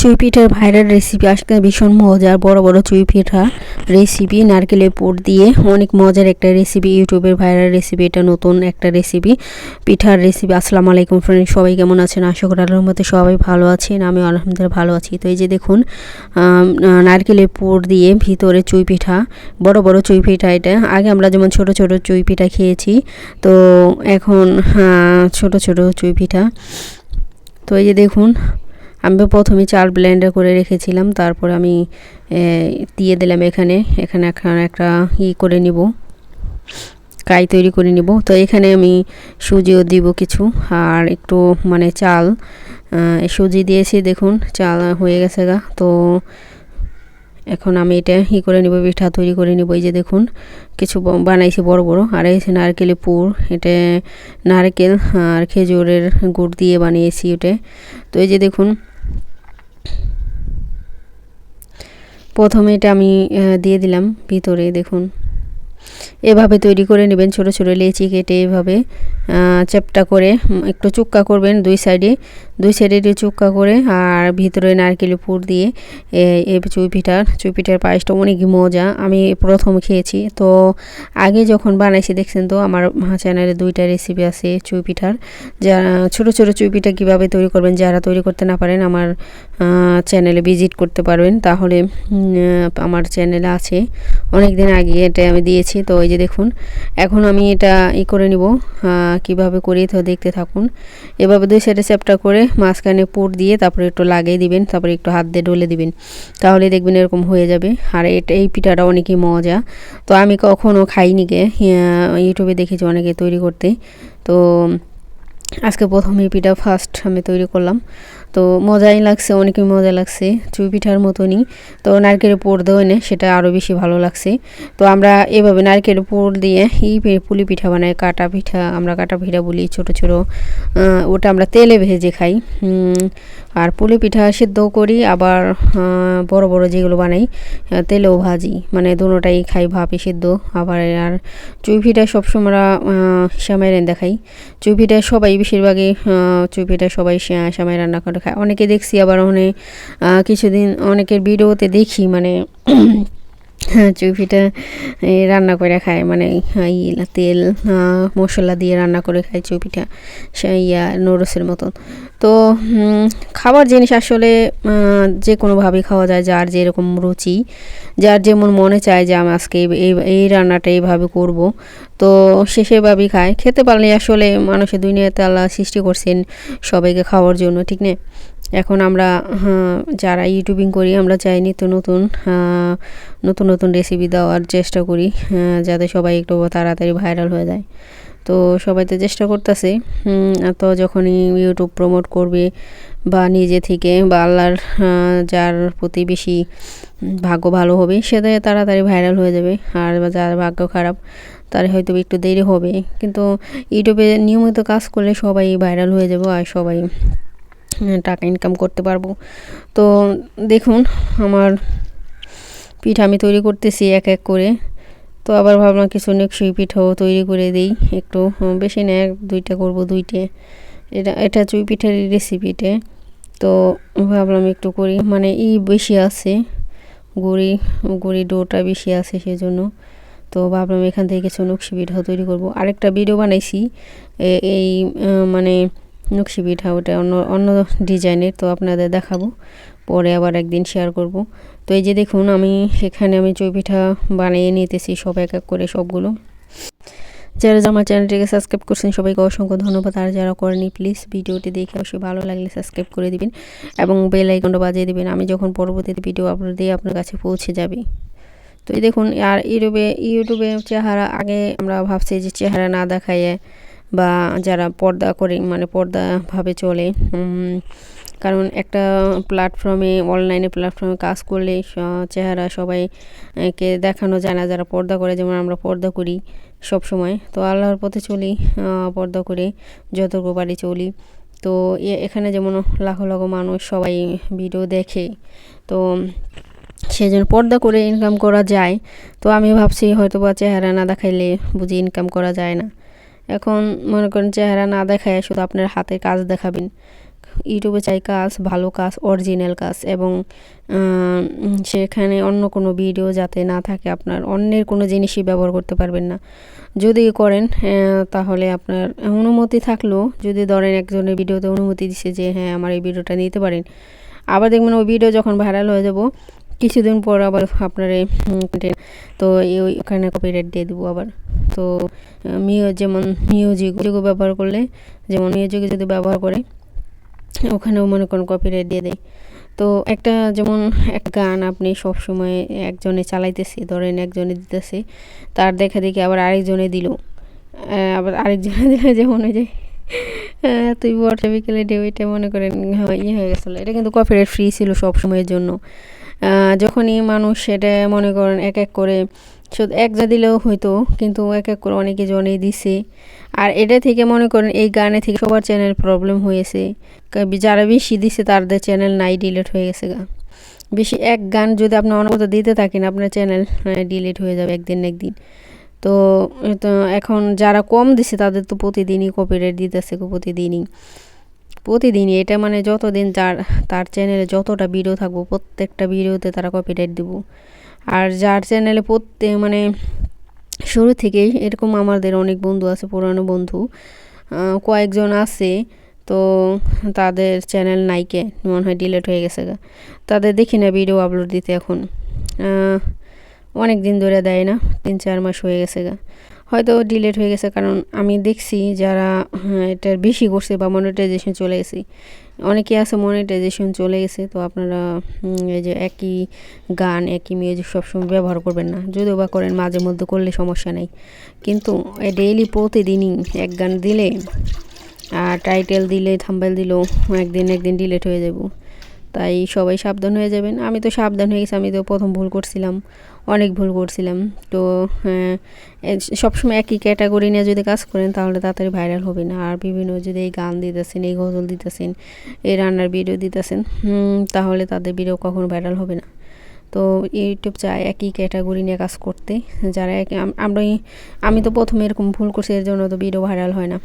চুই পিঠার viral recipe আজকে ভীষণ মজার বড় বড় চুই পিঠা রেসিপি নারকেলের পুর দিয়ে অনেক মজার একটা রেসিপি ইউটিউবের ভাইরাল রেসিপি এটা নতুন একটা রেসিপি পিঠার রেসিপি আসসালামু আলাইকুম ফ্রেন্ড সবাই কেমন আছেন? আশা করি আল্লাহর মধ্যে সবাই ভালো আছেন আমি আলহামদুলিল্লাহ ভালো আছি। তো এই যে দেখুন নারকেলের পুর দিয়ে ভিতরে চুই পিঠা বড় বড় চুই পিঠা এটা। আগে আমরা যেমন ছোট ছোট চুই পিঠা খেয়েছি তো এখন আহ, ছোট ছোট চুই পিঠা তো এই যে দেখুন আমি প্রথমে চাল ব্লেন্ডার করে রেখেছিলাম, তারপর আমি দিয়ে দিলাম এখানে। এখানে এখন একটা ই করে নিব, কাই তৈরি করে নিব। তো এখানে আমি সুজিও দিব কিছু, আর একটু মানে চাল সুজি দিয়েছি দেখুন, চাল হয়ে গেছে গা। তো এখন আমি এটা ই করে নিব, পিঠা তৈরি করে নিব, এই যে দেখুন, কিছু বানাইছি বড় বড়। আর এই যে নারকেলের পুর, এটা নারকেল আর খেজুরের গুড় দিয়ে বানিয়েছি ওটা। তো এই যে দেখুন প্রথমে এটা আমি দিয়ে দিলাম ভিতরে, দেখুন। এভাবে তৈরি করে নেবেন, ছোট ছোট লেচি কেটে এভাবে। আহ, চ্যাপটা করে একটু চুক্কা করবেন দুই সাইডে দুই সাইডে চুক্কা করে আর ভিতরে নারকেল পুর দিয়ে এই চুই পিঠার চুই পিঠার পায়েসটা অনেক মজা। আমি প্রথম খেয়েছি। তো আগে যখন বানাইছি দেখছেন তো আমার চ্যানেলে দুইটা রেসিপি আছে চুই পিঠার যারা ছোটো ছোটো চুই পিঠা কীভাবে তৈরি করবেন যারা তৈরি করতে না পারেন আমার চ্যানেলে ভিজিট করতে পারবেন। তাহলে আমার চ্যানেলে আছে। অনেক দিন আগে এটা আমি দিয়েছি। তো এই যে দেখুন এখন আমি এটা ই করে নিব। কীভাবে করি তো দেখতে থাকুন। এভাবে দুই সাইডে চ্যাপটা করে মাঝখানে পুর দিয়ে তারপরে একটু লাগিয়ে দিবেন, তারপরে একটু হাত দিয়ে ঢলে দিবেন। তাহলে দেখবেন এরকম হয়ে যাবে। আর এটা, এই পিঠাটা অনেকই মজা। তো আমি কখনও খাইনি গে। ইউটিউবে দেখেছি অনেকে তৈরি করতে। তো আজকে প্রথম পিঠা ফার্স্ট আমি তৈরি করলাম। তো মজাই লাগছে, অনেকই মজা লাগছে। চুই পিঠার মতনই। তো নারকেলের পুর দেওয়া এনে সেটা আরও বেশি ভালো লাগছে। তো আমরা এভাবে নারকেলের পুর দিয়ে এই পুলি পিঠা বানাই, কাটা পিঠা, আমরা কাটা পিঠা বলি ছোট ছোট। ওটা আমরা তেলে ভেজে খাই। আর পুলি পিঠা সিদ্ধও করি, আবার বড় বড় যেগুলো বানাই তেলেও ভাজি। মানে দুটোটাই খাই, ভাপে সেদ্ধ। আবার আর চুই পিঠা সবসময় আমরা শ্যামাই রান্না দেখাই। চুই পিঠা সবাই বেশিরভাগই চুই পিঠা সবাই শ্যা- শ্যামাই রান্না করে। খায় অনেকে দেখছি আবার অনেক কিছুদিন অনেকের ভিডিওতে দেখি মানে হ্যাঁ চুই রান্না করে খায় মানে আহ, তেল মশলা দিয়ে রান্না করে খায় চুই পিঠা সে ইয়া নুডলসের মতন তো খাবার জিনিস আসলে যে কোনোভাবে খাওয়া যায় যার যেরকম রুচি যার যেমন মনে চায় যে আমি আজকে এই- এই এই রান্নাটা এইভাবে করব তো সে সেভাবেই খায়। খেতে পারলে আসলে মানুষের দুনিয়াতে আল্লাহ সৃষ্টি করছেন সবাইকে খাওয়ার জন্য ঠিক না এখন আমরা হ্যাঁ, যারা ইউটিউবিং করি আমরা চাই নিত্য নতুন নতুন নতুন রেসিপি দেওয়ার চেষ্টা করি আহ, যাতে সবাই একটু তাড়াতাড়ি ভাইরাল হয়ে যায়। তো সবাই তো চেষ্টা করতেছে তো যখনই ইউটিউব প্রমোট করবে বা নিজে থেকে বা আল্লাহর যার প্রতি বেশি ভাগ্য ভালো হবে সেটাই তাড়াতাড়ি ভাইরাল হয়ে যাবে আর যার ভাগ্য খারাপ তার হয়তো একটু দেরি হবে। কিন্তু ইউটিউবে নিয়মিত কাজ করলে সবাই ভাইরাল হয়ে যাবে আর সবাই টাকা ইনকাম করতে পারব। তো দেখুন, আমার পিঠা আমি তৈরি করতেছি এক এক করে। তো আবার ভাবলাম কিছু নেকসই পিঠাও তৈরি করে দিই। একটু বেশি না, এক, দুইটা করব, দুইটে। এটা এটা চুই পিঠার রেসিপিতে তো ভাবলাম একটু করি। মানে ই বেশি আছে, গুড়ি গুড়ি ডোটা বেশি আছে সেজন্য। তো ভাবলাম এখান থেকে কিছু নকশি পিঠাও তৈরি করব। আরেকটা ভিডিও বানাইছি। এই মানে নকশি পিঠা, ওটা অন্য অন্য ডিজাইনের তো আপনাদের দেখাবো। পরে আবার একদিন শেয়ার করব। তো এই যে দেখুন, আমি এখানে আমি চই পিঠা বানিয়ে নিতেছি সব এক এক করে সবগুলো। যারা আমার চ্যানেলটিকে সাবস্ক্রাইব করছেন, সবাইকে অসংখ্য ধন্যবাদ। আর যারা করেনি প্লিজ ভিডিওটি দেখে অবশ্যই ভালো লাগলে সাবস্ক্রাইব করে দিবেন এবং বেল আইকনটা বাজিয়ে দিবেন। আমি যখন পরবর্তীতে ভিডিও আপলোড দিয়ে আপনার কাছে পৌঁছে যাবে। তো এই দেখুন, আর ইউটিউবে ইউটিউবে চেহারা আগে আমরা ভাবছি যে চেহারা না দেখাইয়ে বা যারা পর্দা করে মানে পর্দাভাবে চলে কারণ একটা প্ল্যাটফর্মে অনলাইনে প্ল্যাটফর্মে কাজ করলে চেহারা সবাইকে দেখানো যায় না। যারা পর্দা করে, যেমন আমরা পর্দা করি সব সময় তো আল্লাহর পথে চলি পর্দা করে যতটুকু পারি চলি। তো এখানে যেমন লাখো লাখো মানুষ সবাই ভিডিও দেখে, তো সেজন্য পর্দা করে ইনকাম করা যায়, তো আমি ভাবছি হয়তো বা চেহারা না দেখাইলে বুঝি ইনকাম করা যায় না। এখন মনে করেন চেহারা না দেখায় শুধু আপনার হাতের কাজ দেখাবেন। ইউটিউবে চাই কাজ, ভালো কাজ, অরিজিনাল কাজ এবং সেখানে অন্য কোনো ভিডিও যাতে না থাকে, আপনার অন্যের কোনো জিনিসই ব্যবহার করতে পারবেন না। যদি করেন তাহলে আপনার অনুমতি থাকলেও যদি ধরেন একজনের ভিডিওতে অনুমতি দিছে যে হ্যাঁ আমার এই ভিডিওটা নিতে পারেন। আবার দেখবেন ওই ভিডিও যখন ভাইরাল হয়ে যাব কিছুদিন পর আবার আপনার তো ওখানে কপিরাইট দিয়ে দেবো আবার। তো মিউ যেমন মিউজিক ওগুলো ব্যবহার করলে যেমন মিউজিক যদি ব্যবহার করে ওখানেও মনে করেন কপিরাইট দিয়ে দেয়। তো একটা যেমন এক গান আপনি সব সময় একজনে চালাইতেছে ধরেন একজনে দিতেছে তার দেখা দেখি আবার আরেকজনে দিল। আবার আরেকজনে দিলে যেমন ওই যে তুই বর্ষা বিকেলে ডে মনে করেন হ্যাঁ, ইয়ে হয়ে গেছিল। এটা কিন্তু কপিরাইট ফ্রি ছিল সব সময়ের জন্য। যখনই মানুষ সেটা মনে করেন এক এক করে, শুধু এক যা দিলেও হয়তো কিন্তু এক এক করে অনেকে জনে দিছে। আর এটা থেকে মনে করেন এই গানে থেকে সবার চ্যানেল প্রবলেম হয়েছে। যারা বেশি দিছে তাদের চ্যানেল নাই ডিলিট হয়ে গেছে গা। বেশি এক গান যদি আপনি অনবরত দিতে থাকেন, আপনার চ্যানেল ডিলিট হয়ে যাবে একদিন একদিন। তো এখন যারা কম দিছে তাদের তো প্রতিদিনই কপিরাইট দিতেছে প্রতিদিনই। প্রতিদিনই এটা মানে যতদিন যার, তার চ্যানেলে যতটা ভিডিও থাকব, প্রত্যেকটা ভিডিওতে তারা কপিরাইট দেবো। আর যার চ্যানেলে প্রত্যেক মানে শুরু থেকেই এরকম আমাদের অনেক বন্ধু আছে, পুরানো বন্ধু কয়েকজন আছে, তো তাদের চ্যানেল নাইকে মনে হয় ডিলেট হয়ে গেছে গা। তাদের দেখি না ভিডিও আপলোড দিতে এখন। অনেক দিন ধরে দেয় না, তিন চার মাস হয়ে গেছে গা। হয়তো ডিলেট হয়ে গেছে কারণ আমি দেখছি যারা হ্যাঁ, এটার বেশি করছে বা মনিটাইজেশন চলে গেছে। অনেকে আছে মনিটাইজেশন চলে গেছে তো আপনারা এই যে একই গান একই মিউজিক সবসময় ব্যবহার করবেন না। যদিও বা করেন মাঝে মধ্যে করলে সমস্যা নেই। কিন্তু ডেইলি প্রতিদিনই এক গান দিলে আর টাইটেল দিলে থাম্বেল দিলেও একদিন একদিন ডিলেট হয়ে যাব তাই সবাই সাবধান হয়ে যাবেন। আমি তো সাবধান হয়ে গেছি আমি তো প্রথম ভুল করছিলাম অনেক ভুল করছিলাম। তো হ্যাঁ, সবসময় একই ক্যাটাগরি নিয়ে যদি কাজ করেন তাহলে তাড়াতাড়ি ভাইরাল হবে না। আর বিভিন্ন যদি এই গান দিতেছেন এই গজল দিতেছেন এই রান্নার ভিডিও দিতেছেন তাহলে তাদের ভিডিও কখনো ভাইরাল হবে না। তো ইউটিউব চায় একই ক্যাটাগরি নিয়ে কাজ করতে যারা আমরা আমি তো প্রথমে এরকম ভুল করছি এর জন্য তো ভিডিও ভাইরাল হয় না।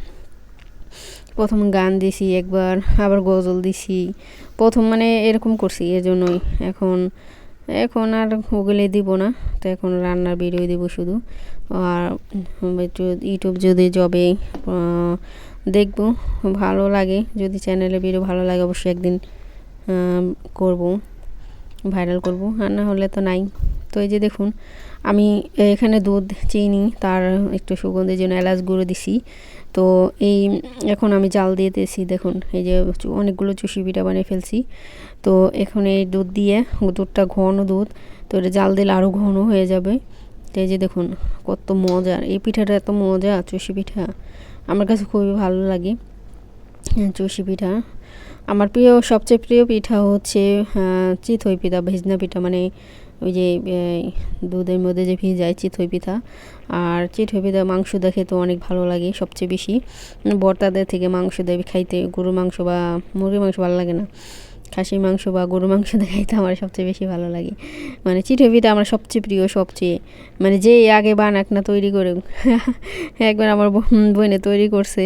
প্রথম গান দিছি, একবার আবার গজল দিছি। প্রথম মানে এরকম করছি এর জন্যই এখন এখন আর ওগুলো দিব না। তো এখন রান্নার ভিডিও দিব শুধু। আর ইউটিউব যদি জবে দেখব, ভালো লাগে। যদি চ্যানেলে ভিডিও ভালো লাগে, অবশ্যই একদিন করব, ভাইরাল করব। আর না হলে তো নাই। তো এই যে দেখুন, আমি এখানে দুধ, চিনি, তার একটু সুগন্ধের জন্য এলাচ গুঁড়ো দিছি। তো এই এখন আমি জাল দিয়ে দিয়েছি দেখুন এই যে অনেকগুলো চুষি পিঠা বানিয়ে ফেলছি। তো এখন এই দুধ দিয়ে দুধটা ঘন দুধ তো এটা জাল দিলে আরও ঘন হয়ে যাবে। তো এই যে দেখুন কত মজার এই পিঠাটা এত মজা চুষি পিঠা। আমার কাছে খুবই ভালো লাগে হ্যাঁ, চুষি পিঠা। আমার প্রিয়, সবচেয়ে প্রিয় পিঠা হচ্ছে চিথই চিতই পিঠা, ভেজনা পিঠা মানে ওই যে দুধের মধ্যে যে ভিজায় চিতই পিঠা। আর চিতই পিঠা, মাংস দেখে তো অনেক ভালো লাগে, সবচেয়ে বেশি। বর্তাদের থেকে মাংস দেবে খাইতে গরুর মাংস বা মুরগির মাংস ভালো লাগে না। খাসির মাংস বা গরুর মাংস খাইতে আমার সবচেয়ে বেশি ভালো লাগে। মানে চিতই পিঠা আমার সবচেয়ে প্রিয়, সবচেয়ে। মানে যে আগে বানাক না তৈরি করে একবার আমার বোন- তৈরি করছে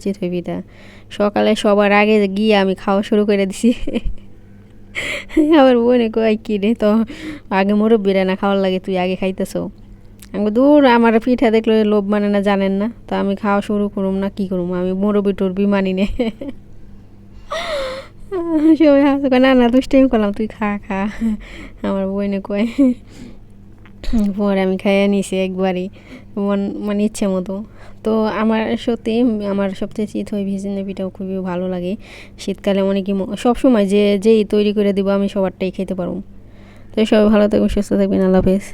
চিতই পিঠা সকালে সবার আগে গিয়ে আমি খাওয়া শুরু করে দিছি। আবার বোনে কয়, কি রে তো আগে মুরব্বীরা না খাওয়ার লাগে তুই আগে খাইতেছ? আমি দূর আমার পিঠা দেখলে লোভ মানে না জানেন না। তো আমি খাওয়া শুরু করুম না কি করুম? আমি মুরব্বী টুরবি মানি নে। সবাই হাসে কয়, না না দুষ্টাইম করলাম তুই খা খা। আমার বোনে কয় পরে আমি খাইয়ে নিছি একবারই মন মানে ইচ্ছে মতো। তো আমার সত্যি আমার সবচেয়ে চিত হয় ভিজিনে পিঠাও খুবই ভালো লাগে। শীতকালে অনেকই সবসময় যে যেই তৈরি করে দিব আমি সবারটাই খেতে পারব। তো সবাই ভালো থাকবেন সুস্থ থাকবেন আল্লাহ হাফেজ।